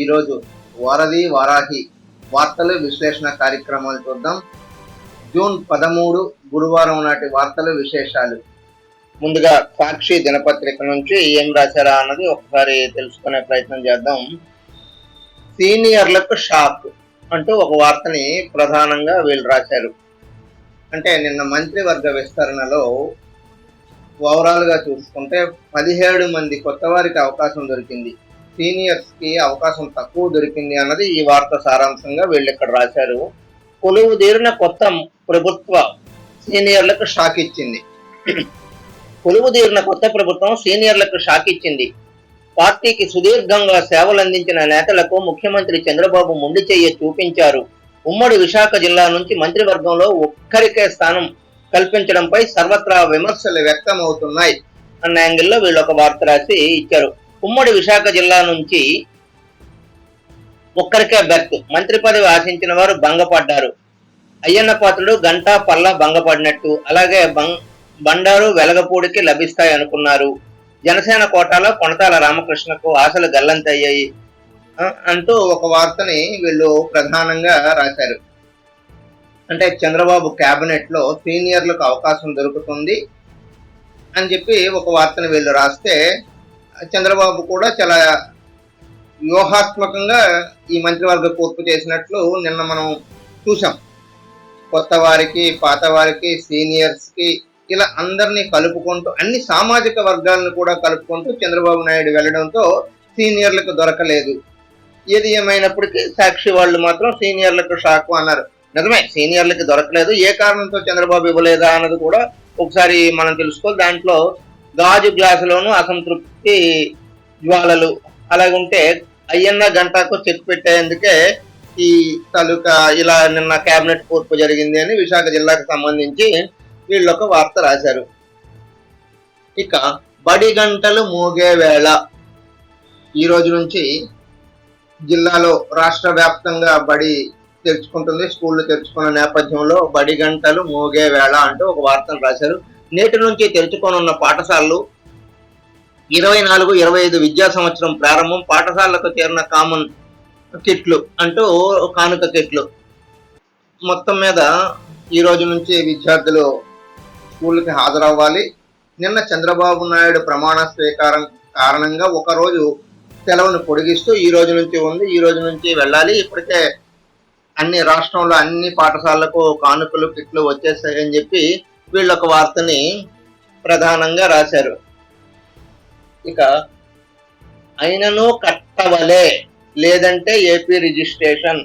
ఈరోజు వారధి వారాహి వార్తలు విశ్లేషణ కార్యక్రమాలు చూద్దాం. జూన్ పదమూడు గురువారం నాటి వార్తలు విశేషాలు. ముందుగా సాక్షి దినపత్రిక నుంచి ఏం రాశారా అన్నది ఒకసారి తెలుసుకునే ప్రయత్నం చేద్దాం. సీనియర్లకు షాక్ అంటూ ఒక వార్తని ప్రధానంగా వీళ్ళు రాశారు. అంటే నిన్న మంత్రివర్గ విస్తరణలో ఓవరాల్గా చూసుకుంటే పదిహేడు మంది కొత్త వారికి అవకాశం దొరికింది. సీనియర్స్కి అవకాశం తక్కువ దొరికింది అన్నది ఈ వార్త సారాంశంగా వీళ్ళు ఇక్కడ రాశారు. కొలువు తీరిన కొత్త ప్రభుత్వ సీనియర్లకు షాక్ ఇచ్చింది. కొలువు తీరిన కొత్త ప్రభుత్వం సీనియర్లకు షాక్ ఇచ్చింది. పార్టీకి సుదీర్ఘంగా సేవలు అందించిన నేతలకు ముఖ్యమంత్రి చంద్రబాబు ముండి చెయ్యి చూపించారు. ఉమ్మడి విశాఖ జిల్లా నుంచి మంత్రివర్గంలో ఒక్కరికే స్థానం కల్పించడంపై సర్వత్రా విమర్శలు వ్యక్తమవుతున్నాయి అన్న యాంగిల్లో వీళ్ళు ఒక వార్త రాసి ఇచ్చారు. ఉమ్మడి విశాఖ జిల్లా నుంచి ఒక్కరికే బెర్త్ మంత్రి పదవి ఆశించిన వారు భంగపడ్డారు. అయ్యన్న పాత్రుడు గంటా పల్ల భంగపడినట్టు అలాగే బండారు వెలగపూడికి లభిస్తాయి అనుకున్నారు. జనసేన కోటాలో కొనతాల రామకృష్ణకు ఆశలు గల్లంతయ్యాయి అంటూ ఒక వార్తని వీళ్ళు ప్రధానంగా రాశారు. అంటే చంద్రబాబు క్యాబినెట్లో సీనియర్లకు అవకాశం దొరుకుతుంది అని చెప్పి ఒక వార్తను వీళ్ళు రాస్తే చంద్రబాబు కూడా చాలా వ్యూహాత్మకంగా ఈ మంత్రివర్గ కూర్పు చేసినట్లు నిన్న మనం చూసాం కొత్త వారికి పాత వారికి సీనియర్స్కి ఇలా అందరినీ కలుపుకుంటూ అన్ని సామాజిక వర్గాలను కూడా కలుపుకుంటూ చంద్రబాబు నాయుడు వెళ్ళడంతో సీనియర్లకు దొరకలేదు. ఏది ఏమైనప్పటికీ సాక్షి వాళ్ళు మాత్రం సీనియర్లకు షాక్ అన్నారు. నిజమే సీనియర్లకి దొరకలేదు. ఏ కారణంతో చంద్రబాబు ఇవ్వలేదా అన్నది కూడా ఒకసారి మనం తెలుసుకోవాలి. దాంట్లో గాజు గ్లాసులోను అసంతృప్తి జ్వాలలు అలాగుంటే అయ్యన్న గంటకు చెక్ పెట్టేందుకే ఈ తాలూకా ఇలా నిన్న కేబినెట్ కూర్పు జరిగింది అని విశాఖ జిల్లాకు సంబంధించి వీళ్ళు ఒక వార్త రాశారు. ఇక బడి గంటలు మోగే వేళ. ఈ రోజు నుంచి జిల్లాలో రాష్ట్ర వ్యాప్తంగా బడి తెరుచుకుంటుంది స్కూళ్ళు తెరుచుకున్న నేపథ్యంలో బడి గంటలు మోగే వేళ అంటూ ఒక వార్తను రాశారు. నేటి నుంచి తెరుచుకోనున్న పాఠశాలలు ఇరవై నాలుగు ఇరవై ఐదు విద్యా సంవత్సరం ప్రారంభం పాఠశాలకు చేరిన కామన్ కిట్లు అంటూ కానుక కిట్లు. మొత్తం మీద ఈ రోజు నుంచి విద్యార్థులు స్కూల్కి హాజరవ్వాలి. నిన్న చంద్రబాబు నాయుడు ప్రమాణ స్వీకారం కారణంగా ఒకరోజు సెలవును పొడిగిస్తూ ఈ రోజు నుంచి ఉంది. ఈ రోజు నుంచి వెళ్ళాలి. ఇప్పటికే అన్ని రాష్ట్రంలో అన్ని పాఠశాలలకు కానుకలు కిట్లు వచ్చేసాయని చెప్పి వీళ్ళు ఒక వార్తని ప్రధానంగా రాశారు. ఇక అయినను కట్టవలే లేదంటే ఏపీ రిజిస్ట్రేషన్.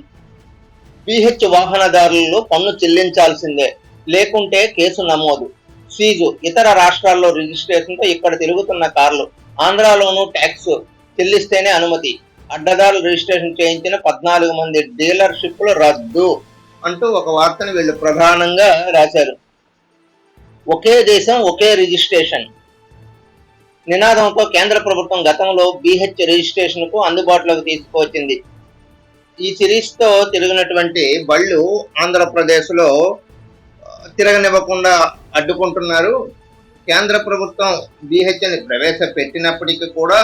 పిహెచ్ వాహనదారులు పన్ను చెల్లించాల్సిందే లేకుంటే కేసు నమోదు. ఫీజు ఇతర రాష్ట్రాల్లో రిజిస్ట్రేషన్తో ఇక్కడ తిరుగుతున్న కార్లు ఆంధ్రాలోనూ ట్యాక్స్ చెల్లిస్తేనే అనుమతి. అడ్డదారులు రిజిస్ట్రేషన్ చేయించిన పద్నాలుగు మంది డీలర్షిప్లు రద్దు అంటూ ఒక వార్తను వీళ్ళు ప్రధానంగా రాశారు. ఒకే దేశం ఒకే రిజిస్ట్రేషన్ నినాదంతో కేంద్ర ప్రభుత్వం గతంలో బీహెచ్ రిజిస్ట్రేషన్కు అందుబాటులోకి తీసుకువచ్చింది. ఈ సిరీస్తో తిరిగినటువంటి బళ్ళు ఆంధ్రప్రదేశ్లో తిరగనివ్వకుండా అడ్డుకుంటున్నారు. కేంద్ర ప్రభుత్వం బీహెచ్ని ప్రవేశపెట్టినప్పటికీ కూడా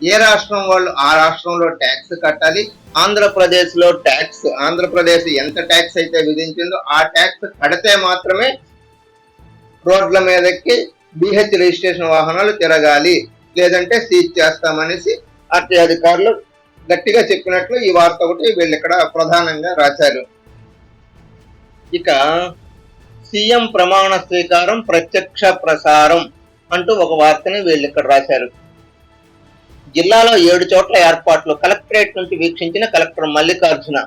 ఏ రాష్ట్రం వాళ్ళు ఆ రాష్ట్రంలో ట్యాక్స్ కట్టాలి ఆంధ్రప్రదేశ్లో ట్యాక్స్ ఆంధ్రప్రదేశ్ ఎంత ట్యాక్స్ అయితే విధించిందో ఆ ట్యాక్స్ కడితే మాత్రమే రోడ్ల మీదకి బిహెచ్ రిజిస్ట్రేషన్ వాహనాలు తిరగాలి. లేదంటే సీజ్ చేస్తామనేసి ఆర్టీ అధికారులు గట్టిగా చెప్పినట్లు ఈ వార్త ఒకటి వీళ్ళు ఇక్కడ ప్రధానంగా రాశారు. ఇక సీఎం ప్రమాణ స్వీకారం ప్రత్యక్ష ప్రసారం అంటూ ఒక వార్తని వీళ్ళు ఇక్కడ రాశారు. జిల్లాలో ఏడు చోట్ల ఏర్పాట్లు కలెక్టరేట్ నుంచి వీక్షించిన కలెక్టర్ మల్లికార్జున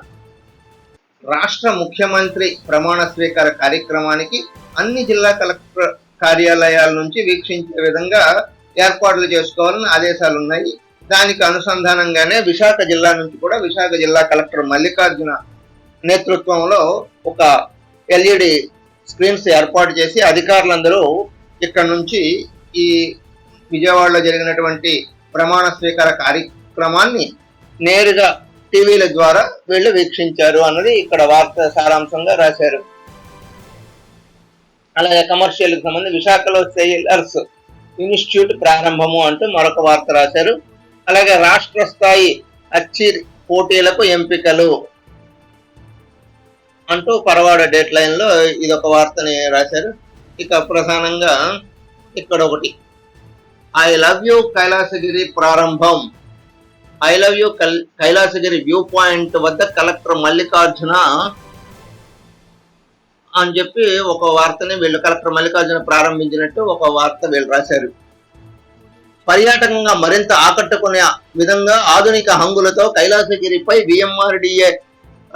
రాష్ట్ర ముఖ్యమంత్రి ప్రమాణ స్వీకార కార్యక్రమానికి అన్ని జిల్లా కలెక్టర్ కార్యాలయాల నుంచి వీక్షించే విధంగా ఏర్పాట్లు చేసుకోవాలని ఆదేశాలు ఉన్నాయి. దానికి అనుసంధానంగానే విశాఖ జిల్లా నుంచి కూడా విశాఖ జిల్లా కలెక్టర్ మల్లికార్జున నేతృత్వంలో ఒక ఎల్ఈడి స్క్రీన్స్ ఏర్పాటు చేసి అధికారులందరూ ఇక్కడ నుంచి ఈ విజయవాడలో జరిగినటువంటి ప్రమాణ స్వీకార కార్యక్రమాన్ని నేరుగా టీవీల ద్వారా వీళ్ళు వీక్షించారు అన్నది ఇక్కడ వార్త సారాంశంగా రాశారు. అలాగే కమర్షియల్కి సంబంధించి విశాఖలో సెయిలర్స్ ఇన్స్టిట్యూట్ ప్రారంభము అంటూ మరొక వార్త రాశారు. అలాగే రాష్ట్ర స్థాయి అచ్చిర్ పోటీలకు ఎంపికలు అంటూ పరవాడ డేట్ లైన్లో ఇది ఒక వార్తని రాశారు. ఇక ప్రధానంగా ఇక్కడ ఒకటి. ఐ లవ్ యూ కైలాసగిరి ప్రారంభం. I love you Kailasagiri view point వద్ద కలెక్టర్ మల్లికార్జున అని చెప్పి ఒక వార్తని వీళ్ళు కలెక్టర్ మల్లికార్జున ప్రారంభించినట్టు ఒక వార్త వీళ్ళు రాశారు. పర్యాటకంగా మరింత ఆకట్టుకునే విధంగా ఆధునిక హంగులతో కైలాసగిరిపై విఎంఆర్డిఏ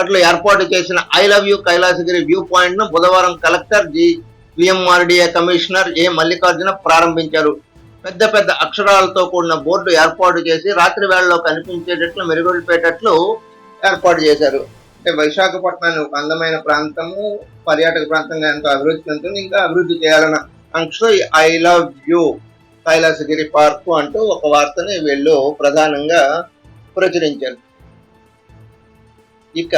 అట్లు ఏర్పాటు చేసిన I love you Kailasagiri view పాయింట్ను బుధవారం collector G VMRDA commissioner A Mallikarjuna ప్రారంభించారు. పెద్ద పెద్ద అక్షరాలతో కూడిన బోర్డు ఏర్పాటు చేసి రాత్రి వేళలో కనిపించేటట్లు మెరుగుపేటట్లు ఏర్పాటు చేశారు. అంటే విశాఖపట్నాన్ని ఒక అందమైన ప్రాంతము పర్యాటక ప్రాంతంగా ఎంతో అభివృద్ధి చెందుతుంది. ఇంకా అభివృద్ధి చేయాలన్న అంశంలో I love you Kailasagiri park అంటూ ఒక వార్తని వీళ్ళు ప్రధానంగా ప్రచురించారు. ఇక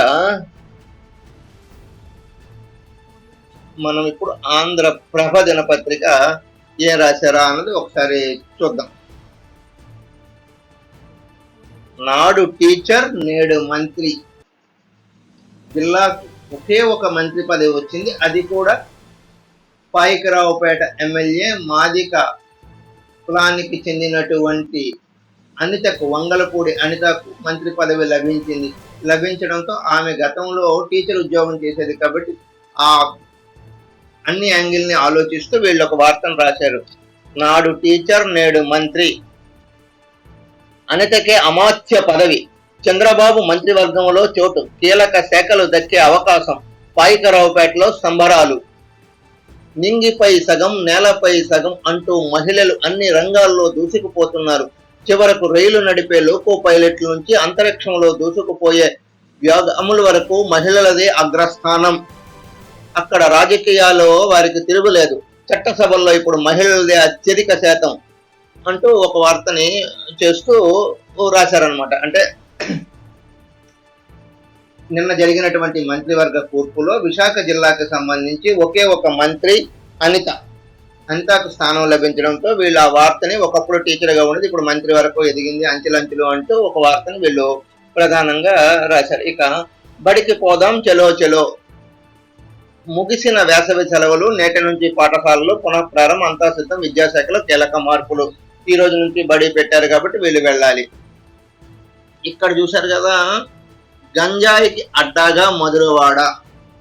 మనం ఇప్పుడు ఆంధ్ర ప్రభ దినపత్రిక ఏం రాశారా అన్నది ఒకసారి చూద్దాం. నాడు టీచర్ నేడు మంత్రి. జిల్లాకు ఒకే ఒక మంత్రి పదవి వచ్చింది. అది కూడా పాయికరావుపేట ఎమ్మెల్యే మాదిక కులానికి చెందినటువంటి అనితకు వంగలపూడి అనితకు మంత్రి పదవి లభించింది. లభించడంతో ఆమె గతంలో టీచర్ ఉద్యోగం చేసేది కాబట్టి ఆ అన్ని యాంగిల్ని ఆలోచిస్తూ వీళ్ళు ఒక వార్తను రాశారు. నాడు టీచర్ నేడు మంత్రి అనితకే అమాత్య పదవి. చంద్రబాబు మంత్రివర్గంలో చోటు. కీలక శాఖలు దక్కే అవకాశం. పాయికరావుపేటలో సంబరాలు. నింగిపై సగం నేలపై సగం అంటూ మహిళలు అన్ని రంగాల్లో దూసుకుపోతున్నారు. చివరకు రైలు నడిపే లోకో పైలట్ల నుంచి అంతరిక్షంలో దూసుకుపోయే వ్యాగముల వరకు మహిళలదే అగ్రస్థానం. అక్కడ రాజకీయాల్లో వారికి తిరుగులేదు. చట్టసభల్లో ఇప్పుడు మహిళలదే అత్యధిక శాతం అంటూ ఒక వార్తని చేస్తూ రాశారనమాట అంటే నిన్న జరిగినటువంటి మంత్రివర్గ కూర్పులో విశాఖ జిల్లాకు సంబంధించి ఒకే ఒక మంత్రి అనిత అనితకు స్థానం లభించడంతో వీళ్ళు ఆ వార్తని ఒకప్పుడు టీచర్గా ఉన్నది ఇప్పుడు మంత్రి వరకు ఎదిగింది అంచెలంచెలు అంటూ ఒక వార్తని వీళ్ళు ప్రధానంగా రాశారు. ఇక బడికి పోదాం చెలో చెలో ముగిసిన వేసవి సెలవులు నేటి నుంచి పాఠశాలలు పునః ప్రారంభం అంతా సిద్ధం విద్యాశాఖలో కీలక మార్పులు. ఈ రోజు నుంచి బడి పెట్టారు కాబట్టి వీళ్ళు వెళ్ళాలి. ఇక్కడ చూశారు కదా గంజాయికి అడ్డాగా Madhurawada.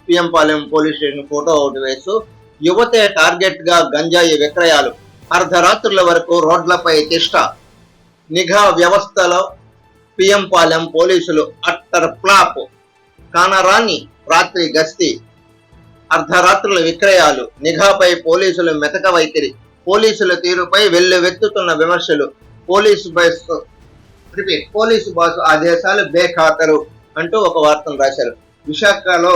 PM Palem police station photo ఒకటి వేస్తూ యువతే టార్గెట్గా గంజాయి విక్రయాలు. అర్ధరాత్రుల వరకు రోడ్లపై తిష్ట. నిఘా వ్యవస్థలో పిఎంపాలెం పోలీసులు అట్టర్ ఫ్లాప్. కానరాని రాత్రి గస్తీ. అర్ధరాత్రుల విక్రయాలు నిఘాపై పోలీసుల మెతక వైఖరి పోలీసుల తీరుపై వెల్లువెత్తుతున్న విమర్శలు police boss repeat police boss ఆదేశాలు బేఖాతరు అంటూ ఒక వార్తను రాశారు. విశాఖలో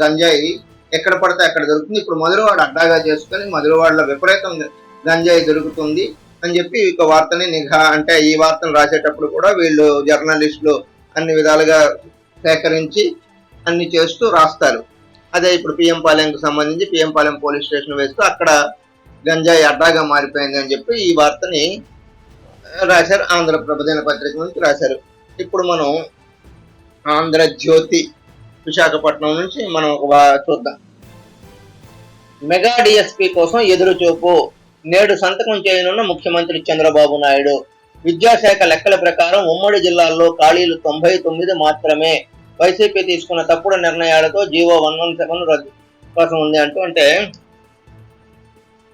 గంజాయి ఎక్కడ పడితే అక్కడ దొరుకుతుంది. ఇప్పుడు మధురవాడ అడ్డాగా చేసుకొని మధురవాడలో విపరీతం గంజాయి దొరుకుతుంది అని చెప్పి ఒక వార్తని నిఘా అంటే ఈ వార్తను రాసేటప్పుడు కూడా వీళ్ళు జర్నలిస్టులు అన్ని విధాలుగా సేకరించి అన్ని చేస్తూ రాస్తారు. అదే ఇప్పుడు పిఎం పాలెంకు సంబంధించి పిఎం పాలెం పోలీస్ స్టేషన్ వేస్తూ అక్కడ గంజాయి అడ్డాగా మారిపోయింది అని చెప్పి ఈ వార్తని రాశారు. ఆంధ్రప్రభ దినపత్రిక నుంచి రాశారు. ఇప్పుడు మనం ఆంధ్రజ్యోతి విశాఖపట్నం నుంచి మనం ఒక చూద్దాం. మెగా డిఎస్పి కోసం ఎదురు చూపు నేడు సంతకం చేయనున్న ముఖ్యమంత్రి చంద్రబాబు నాయుడు. విద్యాశాఖ లెక్కల ప్రకారం ఉమ్మడి జిల్లాల్లో ఖాళీలు తొంభై తొమ్మిది మాత్రమే. వైసీపీ తీసుకున్న తప్పుడు నిర్ణయాలతో జీవో వన్ వన్ సెవెన్ రద్దు కోసం ఉంది అంటూ అంటే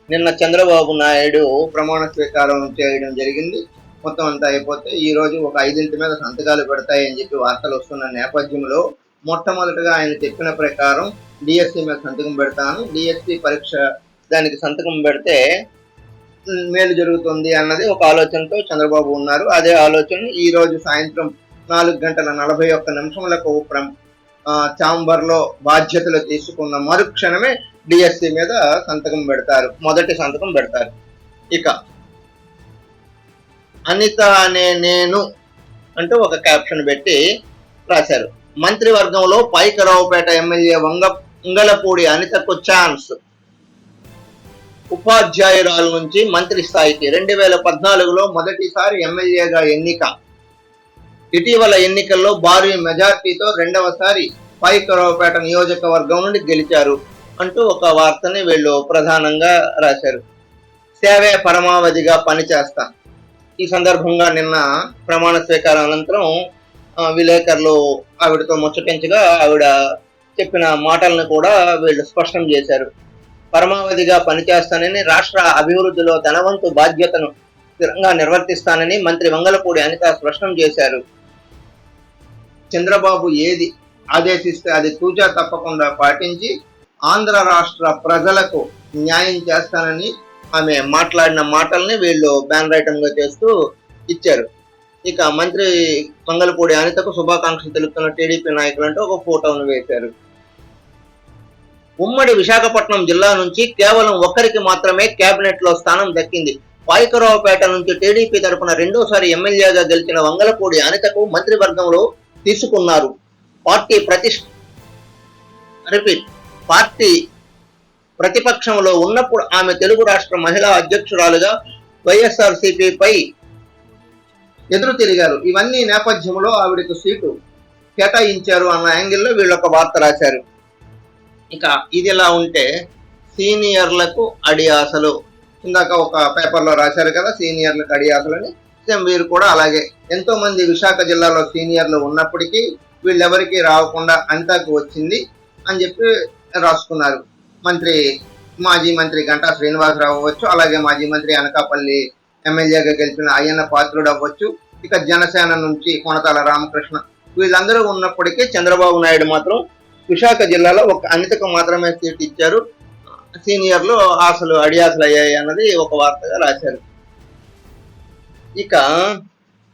నిన్న చంద్రబాబు నాయుడు ప్రమాణ స్వీకారం చేయడం జరిగింది. మొత్తం అంతా అయిపోతే ఈరోజు ఒక ఐదింటి మీద సంతకాలు పెడతాయని చెప్పి వార్తలు వస్తున్న నేపథ్యంలో మొట్టమొదటిగా ఆయన చెప్పిన ప్రకారం డిఎస్సి మీద సంతకం పెడతాను. డిఎస్సి పరీక్ష దానికి సంతకం పెడితే మేలు జరుగుతుంది అన్నది ఒక ఆలోచనతో చంద్రబాబు ఉన్నారు. అదే ఆలోచన ఈరోజు సాయంత్రం నాలుగు గంటల నలభై ఒక్క నిమిషములకు ప్ర- ఆ, బాధ్యతలు తీసుకున్న మరుక్షణమే డిఎస్సి మీద సంతకం పెడతారు. మొదటి సంతకం పెడతారు. ఇక అనిత అనే నేను అంటూ ఒక క్యాప్షన్ పెట్టి రాశారు. మంత్రివర్గంలో పైకరావుపేట ఎమ్మెల్యే వంగ ఉంగలపూడి అనితకు ఛాన్స్. ఉపాధ్యాయురాలు నుంచి మంత్రి స్థాయికి రెండు వేల పద్నాలుగులో మొదటిసారి ఎమ్మెల్యేగా ఎన్నిక. ఇటీవల ఎన్నికల్లో భారీ మెజార్టీతో రెండవసారి పైకరావుపేట నియోజకవర్గం నుండి గెలిచారు అంటూ ఒక వార్తని వీళ్ళు ప్రధానంగా రాశారు. సేవే పరమావధిగా పనిచేస్తా. ఈ సందర్భంగా నిన్న ప్రమాణ స్వీకారం అనంతరం విలేకరులు ఆవిడతో ముచ్చటించగా ఆవిడ చెప్పిన మాటలను కూడా వీళ్ళు స్పష్టం చేశారు. పరమావధిగా పనిచేస్తానని రాష్ట్ర అభివృద్ధిలో ధనవంతు బాధ్యతను స్థిరంగా నిర్వర్తిస్తానని మంత్రి వంగలపూడి అనిత స్పష్టం చేశారు. చంద్రబాబు ఏది ఆదేశిస్తే అది తూచా తప్పకుండా పాటించి ఆంధ్ర రాష్ట్ర ప్రజలకు న్యాయం చేస్తానని ఆమె మాట్లాడిన మాటల్ని వీళ్ళు బ్యాన్ రైటంగా చేస్తూ ఇచ్చారు. ఇక మంత్రి మంగళపూడి అనితకు శుభాకాంక్షలు తెలుపుతున్న టీడీపీ నాయకులంటూ ఒక ఫోటోను వేశారు. ఉమ్మడి విశాఖపట్నం జిల్లా నుంచి కేవలం ఒక్కరికి మాత్రమే కేబినెట్లో స్థానం దక్కింది. పాయకరావుపేట నుంచి టీడీపీ తరపున రెండోసారి ఎమ్మెల్యేగా గెలిచిన వంగలపూడి అనితకు మంత్రివర్గంలో తీసుకున్నారు. పార్టీ ప్రతిష్ రిపీట్ పార్టీ ప్రతిపక్షంలో ఉన్నప్పుడు ఆమె తెలుగు రాష్ట్ర మహిళా అధ్యక్షురాలుగా వైఎస్ఆర్సీపీపై ఎదురు తిరిగారు. ఇవన్నీ నేపథ్యంలో ఆవిడకు సీటు కేటాయించారు అన్న యాంగిల్లో వీళ్ళు ఒక వార్త రాశారు. ఇక ఇది ఎలా ఉంటే సీనియర్లకు అడియాసలు. ఇందాక ఒక పేపర్లో రాశారు కదా సీనియర్లకు అడియాసలు సత్యం వీరు కూడా అలాగే. ఎంతో మంది విశాఖ జిల్లాలో సీనియర్లు ఉన్నప్పటికీ వీళ్ళెవరికి రాకుండా అంతాకు వచ్చింది అని చెప్పి రాసుకున్నారు. మంత్రి మాజీ మంత్రి గంటా శ్రీనివాసరావు అవ్వచ్చు అలాగే మాజీ మంత్రి అనకాపల్లి ఎమ్మెల్యేగా గెలిచిన అయ్యన్న పాత్రుడు అవ్వచ్చు ఇక జనసేన నుంచి కొనతాల రామకృష్ణ. వీళ్ళందరూ ఉన్నప్పటికీ చంద్రబాబు నాయుడు మాత్రం విశాఖ జిల్లాలో ఒక అనితకు మాత్రమే సీట్ ఇచ్చారు. సీనియర్లు ఆశలు అడియాసలు అయ్యాయి అన్నది ఒక వార్తగా రాశారు. ఇక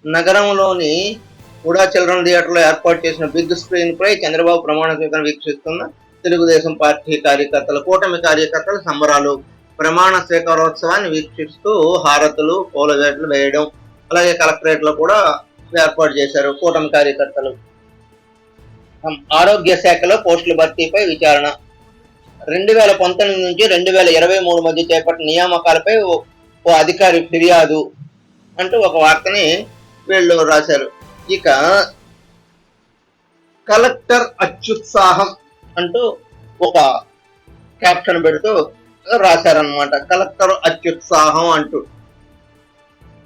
నగరంలోని కూడా చిల్డ్రన్ థియేటర్లో ఏర్పాటు చేసిన బిగ్ స్క్రీన్ పై చంద్రబాబు ప్రమాణ స్వీకారం వీక్షిస్తున్న తెలుగుదేశం పార్టీ కార్యకర్తలు కూటమి కార్యకర్తలు సంబరాలు ప్రమాణ స్వీకారోత్సవాన్ని వీక్షిస్తూ హారతులు పూలవేట్లు వేయడం అలాగే కలెక్టరేట్లో కూడా ఏర్పాటు చేశారు కూటమి కార్యకర్తలు. ఆరోగ్య శాఖలో పోస్టుల భర్తీపై విచారణ. రెండు వేల పంతొమ్మిది నుంచి రెండు వేల ఇరవై మూడు మధ్య చేపట్టిన నియామకాలపై ఓ- ఓ అధికారి ఫిర్యాదు. అంటూ ఒక వార్తని వీళ్ళు రాశారు. ఇక కలెక్టర్ అత్యుత్సాహం అంటూ ఒక క్యాప్షన్ పెడుతూ రాశారనమాట కలెక్టర్ అత్యుత్సాహం అంటూ.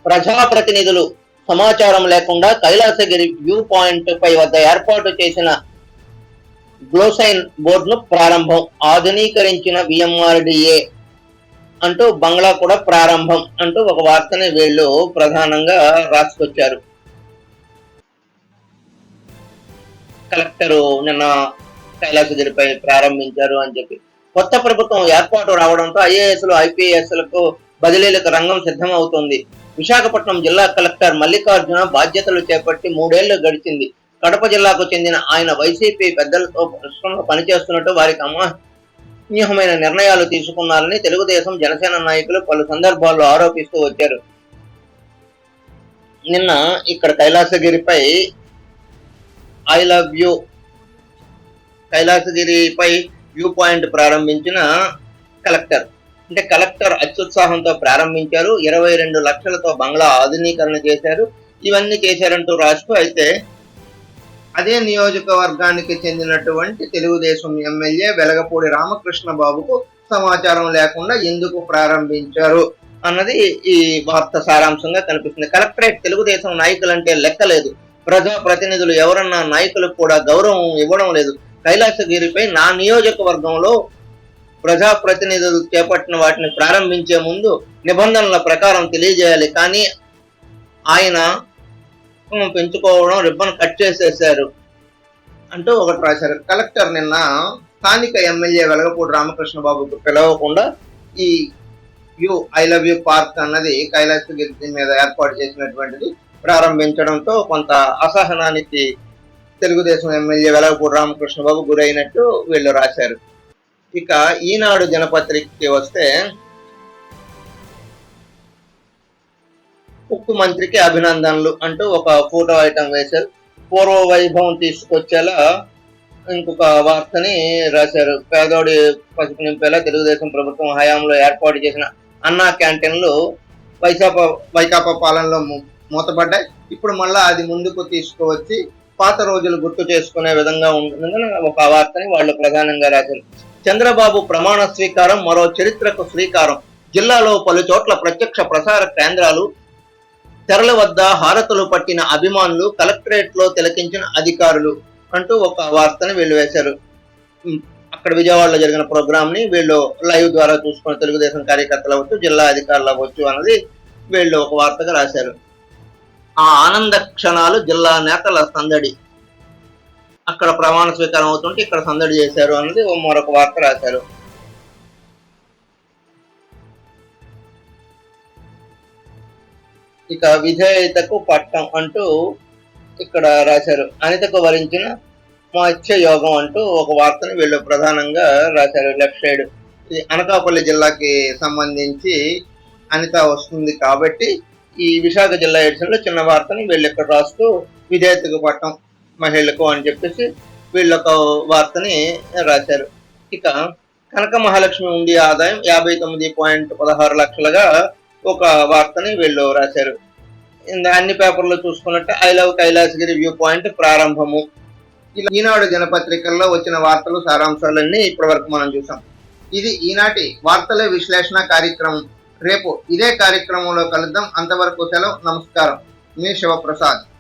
ప్రజాప్రతినిధులు సమాచారం లేకుండా కైలాసగిరి వ్యూ పాయింట్ పై వద్ద ఏర్పాటు చేసిన గ్లోసైన్ బోర్డును ప్రారంభం ఆధునీకరించిన విఎంఆర్డిఏ అంటూ బంగ్లా కూడా ప్రారంభం అంటూ ఒక వార్తని వీళ్ళు ప్రధానంగా రాసుకొచ్చారు. కలెక్టర్ నిన్న కైలాసగిరిపై ప్రారంభించారు అని చెప్పి. కొత్త ప్రభుత్వం ఏర్పాటు రావడంతో ఐఏఎస్లు ఐపీఎస్లకు బదిలీలకు రంగం సిద్ధమవుతుంది. విశాఖపట్నం జిల్లా కలెక్టర్ మల్లికార్జున బాధ్యతలు చేపట్టి మూడేళ్ళు గడిచింది. కడప జిల్లాకు చెందిన ఆయన వైసీపీ పెద్దలతో పరిశ్రమలో పనిచేస్తున్నట్టు వారికి అమాన్యమైన నిర్ణయాలు తీసుకున్నారని తెలుగుదేశం జనసేన నాయకులు పలు సందర్భాల్లో ఆరోపిస్తూ వచ్చారు. నిన్న ఇక్కడ కైలాసగిరిపై ఐ లవ్ యూ కైలాసగిరిపై వ్యూ పాయింట్ ప్రారంభించిన కలెక్టర్ అంటే కలెక్టర్ అత్యుత్సాహంతో ప్రారంభించారు. ఇరవై రెండు లక్షలతో బంగ్లా ఆధునీకరణ చేశారు. ఇవన్నీ చేశారంటూ రాస్తూ అయితే అదే నియోజకవర్గానికి చెందినటువంటి తెలుగుదేశం ఎమ్మెల్యే వెలగపూడి రామకృష్ణ బాబుకు సమాచారం లేకుండా ఎందుకు ప్రారంభించారు అన్నది ఈ వార్త సారాంశంగా కనిపిస్తుంది. కలెక్టరేట్ తెలుగుదేశం నాయకులంటే లెక్కలేదు. ప్రజా ప్రతినిధులు ఎవరన్నా నాయకులకు కూడా గౌరవం ఇవ్వడం లేదు. కైలాసగిరిపై నా నియోజకవర్గంలో ప్రజా ప్రతినిధులు చేపట్టిన వాటిని ప్రారంభించే ముందు నిబంధనల ప్రకారం తెలియజేయాలి. కానీ ఆయన పుష్పం పెంచుకోవడం రిబ్బన్ కట్ చేసేసారు అంటూ ఒకటి రాశారు. కలెక్టర్ నిన్న స్థానిక ఎమ్మెల్యే వెలగపూడి రామకృష్ణ బాబుకు పిలవకుండా ఈ you I love you park అన్నది కైలాసగిరి మీద ఏర్పాటు చేసినటువంటిది ప్రారంభించడంతో కొంత అసహనానికి తెలుగుదేశం ఎమ్మెల్యే వెలగపూడి రామకృష్ణ బాబు గురైనట్టు వీళ్ళు రాశారు. ఇక ఈనాడు దినపత్రికకి వస్తే ఉక్కు మంత్రికి అభినందనలు అంటూ ఒక ఫోటో ఐటమ్ వేశారు. పూర్వ వైభవం తీసుకొచ్చేలా ఇంకొక వార్తని రాశారు. పేదోడి పసుపు నింపేలా తెలుగుదేశం ప్రభుత్వం హయాంలో ఏర్పాటు చేసిన అన్నా క్యాంటీన్లు వైకాపా వైకాపా పాలనలో మూతపడ్డాయి. ఇప్పుడు మళ్ళీ అది ముందుకు తీసుకువచ్చి పాత రోజులు గుర్తు చేసుకునే విధంగా ఉంటుందని ఒక వార్తని వాళ్ళు ప్రధానంగా రాశారు. చంద్రబాబు ప్రమాణ స్వీకారం మరో చరిత్రకు శ్రీకారం. జిల్లాలో పలు చోట్ల ప్రత్యక్ష ప్రసార కేంద్రాలు తెరల వద్ద హారతులు పట్టిన అభిమానులు కలెక్టరేట్లో తిలకించిన అధికారులు అంటూ ఒక వార్తని వీళ్ళు వేశారు. అక్కడ విజయవాడలో జరిగిన ప్రోగ్రామ్ని వీళ్ళు లైవ్ ద్వారా చూసుకున్న తెలుగుదేశం కార్యకర్తలు అవ్వచ్చు జిల్లా అధికారులు అవ్వచ్చు అన్నది వీళ్ళు ఒక వార్తగా రాశారు. ఆ ఆనంద క్షణాలు జిల్లా నేతల సందడి. అక్కడ ప్రమాణ స్వీకారం అవుతుంటే ఇక్కడ సందడి చేశారు అన్నది ఓ మరొక వార్త రాశారు. ఇక విధేయతకు పట్టం అంటూ ఇక్కడ రాశారు. అనితకు వరించిన మత్స్య యోగం అంటూ ఒక వార్తని వీళ్ళు ప్రధానంగా రాశారు. Left side. ఇది అనకాపల్లి జిల్లాకి సంబంధించి అనిత వస్తుంది కాబట్టి ఈ విశాఖ జిల్లా ఎడిషన్లో చిన్న వార్తను వీళ్ళు ఇక్కడ రాస్తూ విధేయతకు పట్టం మహిళలకు అని చెప్పేసి వీళ్ళు ఒక వార్తని రాశారు. ఇక కనక మహాలక్ష్మి ఉండి ఆదాయం యాభై తొమ్మిది పాయింట్ పదహారు లక్షలుగా ఒక వార్తని వీళ్ళు రాశారు. ఇంద అన్ని పేపర్లో చూసుకున్నట్టు I love Kailasagiri view point ప్రారంభము. ఇలా ఈనాడు దినపత్రికల్లో వచ్చిన వార్తలు సారాంశాలన్నీ ఇప్పటి వరకు మనం చూసాం. ఇది ఈనాటి వార్తల విశ్లేషణ కార్యక్రమం. రేపు ఇదే కార్యక్రమంలో కలుద్దాం. అంతవరకు సెలవు. నమస్కారం. మీ శివప్రసాద్.